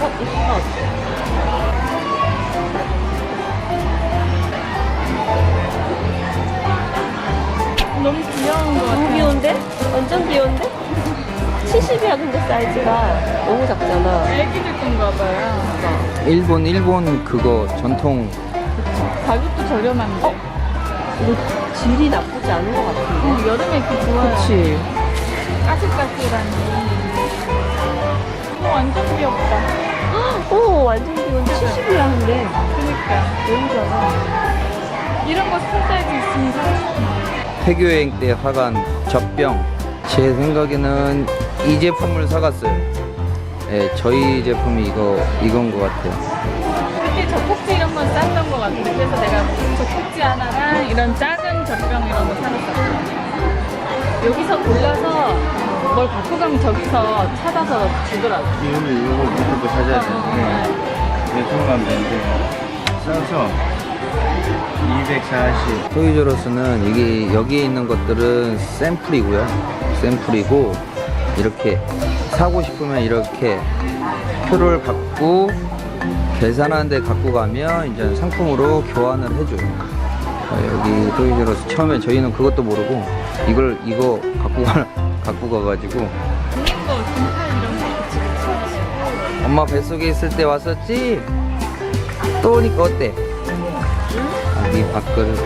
어, 너무 귀여운 거 같아. 너무 귀여운데? 완전 귀여운데? 70이야 근데 사이즈가 너무 작잖아. 애기들 건가 봐요. 일본 일본 그거 전통 가격도 저렴한데. 어? 이거 질이 나쁘지 않은 것 같은데. 어, 여름에 이렇게 좋아요. 그치. 까슬까슬하니. 이거 어, 완전 귀엽다. 오, 완전 귀여운 70이야, 근데. 그니까. 너무 좋아. 이런 거 있으면 사고 싶네. 폐교여행 때 사간 젖병 제 생각에는 이 제품을 사갔어요 예, 저희 제품이 이거 이건 것 같아요 그때 젖꼭지 이런 건 쌌던 것 같아. 그래서 내가 젖꼭지 하나랑 이런 작은 젖병 이런 거 사놨었거든요. 여기서 골라서 뭘 갖고 가면 저기서 찾아서 주더라고. 이거는 이거 무조건 찾아야 어, 되는데 내 통과하면 되는데. 싸서 240 토이저로스는 이게 여기에 있는 것들은 샘플이고요. 샘플이고 이렇게 사고 싶으면 이렇게 표를 갖고 계산하는 데 갖고 가면 이제 상품으로 교환을 해줘요. 어, 여기 토이저로스 처음에 저희는 그것도 모르고 이걸 이거 갖고 가 갖고 가가지고 국민 거 긴팔 이런 거. 엄마 뱃속에 있을 때 왔었지? 또 오니까 어때? 이 밥그릇